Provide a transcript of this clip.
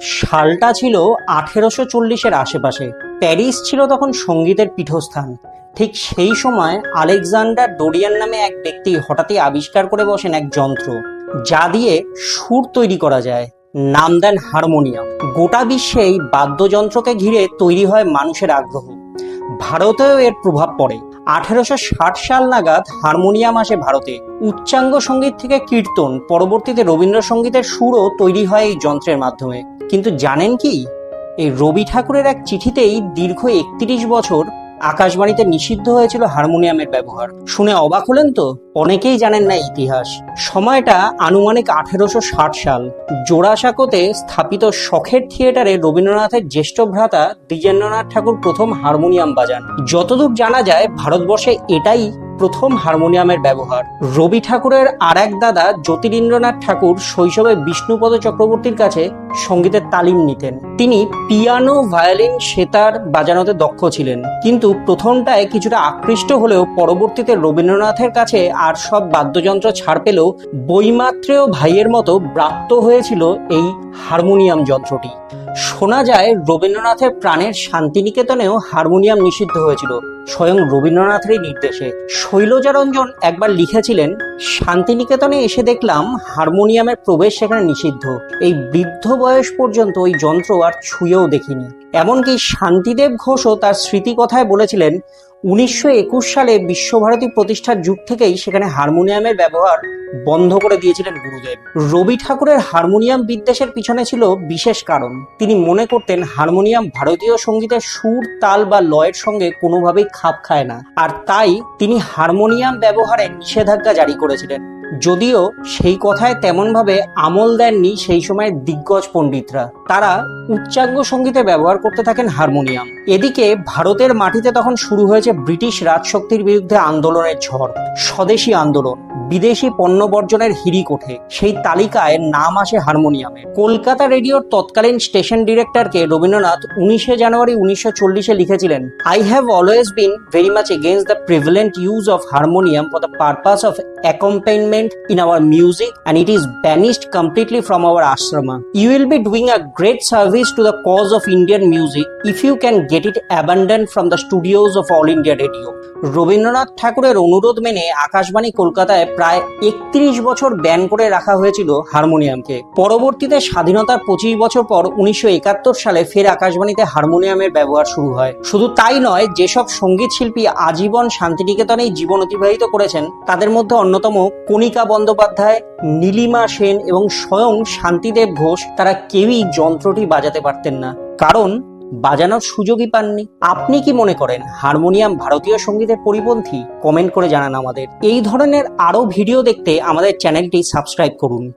সালটা ছিল আঠেরোশো চল্লিশের আশেপাশে। প্যারিস ছিল তখন সঙ্গীতের পীঠস্থান। ঠিক সেই সময় আলেকজান্ডার ডোরিয়ান নামে এক ব্যক্তি হঠাৎই আবিষ্কার করে বসেন এক যন্ত্র, যা দিয়ে সুর তৈরি করা যায়। নাম দেন হারমোনিয়াম। গোটা বিশ্বে এই বাদ্যযন্ত্রকে ঘিরে তৈরি হয় মানুষের আগ্রহ। ভারতেও এর প্রভাব পড়ে। আঠেরোশো ষাট সাল নাগাদ হারমোনিয়াম আসে ভারতে। উচ্চাঙ্গ সংগীত থেকে কীর্তন, পরবর্তীতে রবীন্দ্রসঙ্গীতের সুরও তৈরি হয় এই যন্ত্রের মাধ্যমে। কিন্তু জানেন কি? এই রবি ঠাকুরের এক চিঠিতেই দীর্ঘ একত্রিশ বছর আকাশবাণীতে নিষিদ্ধ হয়েছিল হারমোনিয়ামের ব্যবহার। শুনে অবাক হলেন তো? অনেকেই জানেন না ইতিহাস। সময়টা আনুমানিক আঠেরোশো ষাট সাল। জোড়াসাঁকোতে স্থাপিত শখের থিয়েটারে রবীন্দ্রনাথের জ্যেষ্ঠ ভ্রাতা দ্বিজেন্দ্রনাথ ঠাকুর প্রথম হারমোনিয়াম বাজান। যতদূর জানা যায়, ভারতবর্ষে এটাই প্রথম হারমোনিয়ামের ব্যবহার। রবি ঠাকুরের আর এক দাদা জ্যোতিরিন্দ্রনাথ ঠাকুর শৈশবে বিষ্ণুপদ চক্রবর্তীর কাছে সঙ্গীতের তালিম নিতেন। তিনি পিয়ানো, ভায়োলিন, সেতার বাজানোতে দক্ষ ছিলেন। কিন্তু প্রথমটায় কিছুটা আকৃষ্ট হলেও পরবর্তীতে রবীন্দ্রনাথের কাছে আর সব বাদ্যযন্ত্র ছাড় পেলেও বইমাত্রেয় ভাইয়ের মতো ব্রাত্য হয়েছিল এই হারমোনিয়াম যন্ত্রটি। শোনা যায়, রবীন্দ্রনাথের প্রাণের শান্তিনিকেতনেও হারমোনিয়াম নিষিদ্ধ হয়েছিল। স্বয়ং রবীন্দ্রনাথেরই নির্দেশে। শৈলজারঞ্জন একবার লিখেছিলেন, শান্তিনিকেতনে এসে দেখলাম হারমোনিয়ামের প্রবেশ সেখানে নিষিদ্ধ। এই বৃদ্ধ বয়স পর্যন্ত ওই যন্ত্র আর ছুঁয়েও দেখিনি। এমনকি শান্তিদেব ঘোষও তার স্মৃতিকথায় বলেছিলেন, উনিশশো একুশ সালে বিশ্বভারতী প্রতিষ্ঠার যুগ থেকেই সেখানে হারমোনিয়ামের ব্যবহার বন্ধ করে দিয়েছিলেন গুরুদেব। রবি ঠাকুরের হারমোনিয়াম বিদ্বেষের পিছনে ছিল বিশেষ কারণ। তিনি মনে করতেন হারমোনিয়াম ভারতীয় সঙ্গীতের সুর, তাল বা লয়ের সঙ্গে কোনোভাবেই খাপ খায় না। আর তাই তিনি হারমোনিয়াম ব্যবহারে নিষেধাজ্ঞা জারি করেছিলেন। যদিও সেই কথায় তেমনভাবে আমল দেননি সেই সময়ের দিগ্গজ পণ্ডিতরা। তারা উচ্চাঙ্গ সঙ্গীতে ব্যবহার করতে থাকেন হারমোনিয়াম। এদিকে ভারতের মাটিতে তখন শুরু হয়েছে ব্রিটিশ রাজশক্তির বিরুদ্ধে আন্দোলনের ঝড়, স্বদেশী আন্দোলন, বিদেশি পণ্য বর্জনের হিড়িক ওঠে সেই তালিকায় নাম আসে হারমোনিয়ামে। কলকাতা রেডিওর তৎকালীন স্টেশন ডিরেক্টরকে রবীন্দ্রনাথ উনিশে জানুয়ারি উনিশশো চল্লিশে লিখেছিলেন I have always been very much against the prevalent use of harmonium for the purpose of accompaniment in our music and it is banished completely from our ashrama you will be doing a great service to the cause of Indian music if you can get it abandon from the studios of all India radio Rabindranath ঠাকুরের অনুরোধ মেনে আকাশবাণী কলকাতায় প্রায় একত্রিশ বছর ban করে রাখা হয়েছিল হারমোনিয়ামকে। পরবর্তীতে স্বাধীনতার পঁচিশ বছর পর উনিশশো একাত্তর সালে ফের আকাশবাণীতে হারমোনিয়ামের ব্যবহার শুরু হয়। শুধু তাই নয়, যেসব সংগীত শিল্পী আজীবন শান্তিনিকেতনেই জীবন অতিবাহিত করেছেন, তাদের মধ্যে অন্যতম কণিকা বন্দ্যোপাধ্যায়, নীলিমা সেন এবং স্বয়ং শান্তিদেব ঘোষ তারা কেউই যন্ত্রটি বাজাতে পারতেন না। কারণ, বাজানোর সুযোগই পাননি। আপনি কি মনে করেন হারমোনিয়াম ভারতীয় সঙ্গীতের পরিপন্থী? কমেন্ট করে জানান আমাদের। এই ধরনের আরও ভিডিও দেখতে আমাদের চ্যানেলটি সাবস্ক্রাইব করুন।